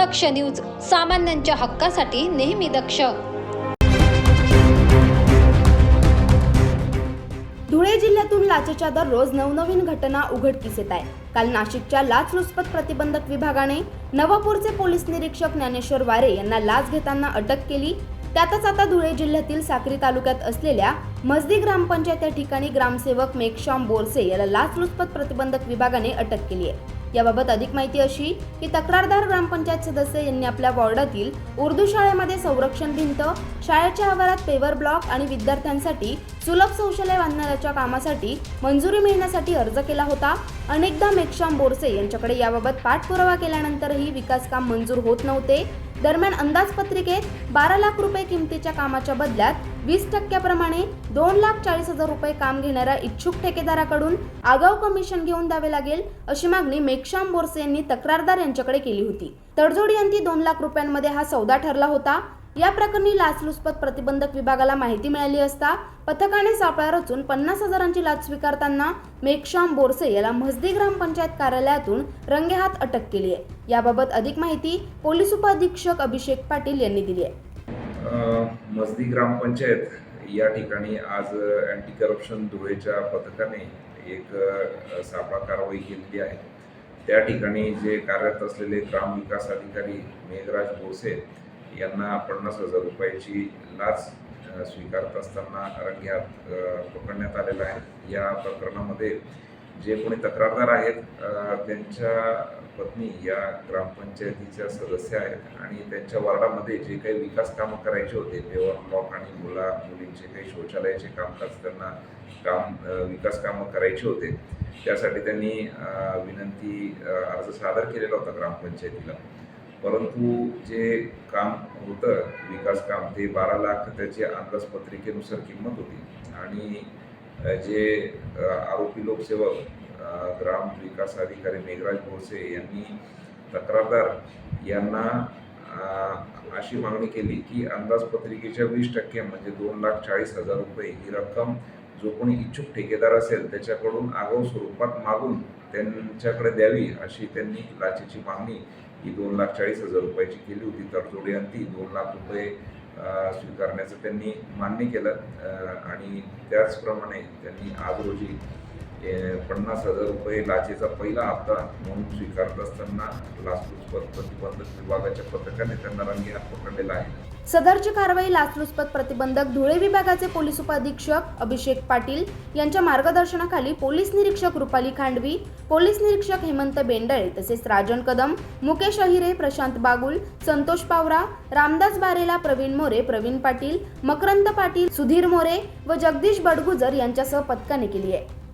दक्ष news सामान्यांच्या हक्कासाठी नेहमी दक्ष. धुळे जिल्ह्यातून लाचेच्या दररोज नवनवीन घटना उघडकीस येत आहे. काल नाशिकच्या लाचलुचपत प्रतिबंधक विभागाने नवापूरचे पोलीस निरीक्षक ज्ञानेश्वर वारे यांना लाच घेताना अटक केली. त्यातच आता धुळे जिल्ह्यातील साक्री तालुक्यात असलेल्या मजदी ग्रामपंचायत या ठिकाणी ग्रामसेवक मेघश्याम बोरसे याला लाचलुचपत प्रतिबंधक विभागाने अटक केली आहे. याबाबत अधिक माहिती अशी की तक्रारदार ग्रामपंचायत सदस्य यांनी आपल्या वॉर्डातील उर्दू शाळेमध्ये संरक्षण भिंत शाळेच्या आवारात पेवर ब्लॉक आणि विद्यार्थ्यांसाठी सुलभ शौचालय बांधण्याच्या कामासाठी मंजुरी मिळण्यासाठी अर्ज केला होता. अनेकदा मेक्षाम बोरसे यांच्याकडे याबाबत पाठपुरावा केल्यानंतरही विकास काम मंजूर होत नव्हते. दरम्यान अंदाजपत्रिकेत बारा लाख रुपये किमतीच्या कामाच्या बदल्यात वीस टक्क्याप्रमाणे दोन लाख चाळीस हजार रुपये काम घेणाऱ्या इच्छुक ठेकेदाराकडून आगाऊ कमिशन घेऊन द्यावे लागेल अशी मागणी मेघश्याम बोरसे यांनी तक्रारदार यांच्याकडे केली होती. तडजोडी अंती दोन लाख रुपयांमध्ये हा सौदा ठरला होता. या प्रकरणी लाचलुचपत प्रतिबंधक विभागाला माहिती मिळाली असता पथकाने सापळा रचून पन्नास हजारांची लाच स्वीकारताना मेघश्याम बोरसे याला म्हसदी ग्रामपंचायत कार्यालयातून रंगेहात अटक केली आहे. याबाबत अधिक माहिती पोलीस उपाधीक्षक अभिषेक पाटील यांनी दिली आहे. अ, ग्रामपंचायत या ठिकाणी आज अँटी करप्शन धुळेच्या पथकाने एक सापळा कारवाई केलेली आहे. त्या ठिकाणी जे कार्यरत असलेले ग्रामविकास अधिकारी मेघराज बोसे यांना पन्नास हजार रुपयाची लाच स्वीकारत असताना रंग्यात पकडण्यात आलेला आहे. या प्रकरणामध्ये जे कोणी तक्रारदार आहेत त्यांच्या पत्नी या ग्रामपंचायतीच्या सदस्य आहेत आणि त्यांच्या वार्डामध्ये जे काही विकास कामं करायचे होते पेवर ब्लॉक आणि मुला मुलींचे काही शौचालयाचे कामकाज त्यांना काम विकास कामं करायचे होते त्यासाठी त्यांनी विनंती अर्ज सादर केलेला होता ग्रामपंचायतीला. परंतु जे काम होतं विकास काम ते बारा लाख त्याची अंदाजपत्रिकेनुसार किंमत होती आणि जे आरोपी लोकसेवक ग्राम विकास अधिकारी मेघराज भोसे यांनी तक्रारदार यांना अशी मागणी केली की अंदाजपत्रिकेच्या वीस टक्के म्हणजे दोन लाख चाळीस हजार रुपये ही रक्कम जो कोणी इच्छुक ठेकेदार असेल त्याच्याकडून आगाऊ स्वरूपात मागून त्यांच्याकडे द्यावी अशी त्यांनी लाचेची मागणी ही दोन लाख चाळीस हजार रुपयाची केली होती. तर अंती दोन लाख रुपये स्वीकारण्याचं त्यांनी मान्य केलं. आणि त्याचप्रमाणे त्यांनी आज रोजी पन्नास हजार रुपये लाचेचा पहिला हप्ता म्हणून स्वीकारत असताना लाचलुचपत प्रतिबंधक विभागाच्या पथकाने त्यांना रंगीहात पकडलेला आहे. सदरची कारवाई लाचलुचपत प्रतिबंधक धुळे विभागाचे पोलीस उपाधीक्षक अभिषेक पाटील यांच्या मार्गदर्शनाखाली पोलीस निरीक्षक रुपाली खांडवी पोलीस निरीक्षक हेमंत बेंडळे तसेच राजन कदम मुकेश अहिरे प्रशांत बागुल संतोष पावरा रामदास बारेला प्रवीण मोरे प्रवीण पाटील मकरंद पाटील सुधीर मोरे व जगदीश बडगुजर यांच्यासह पथकाने केली आहे.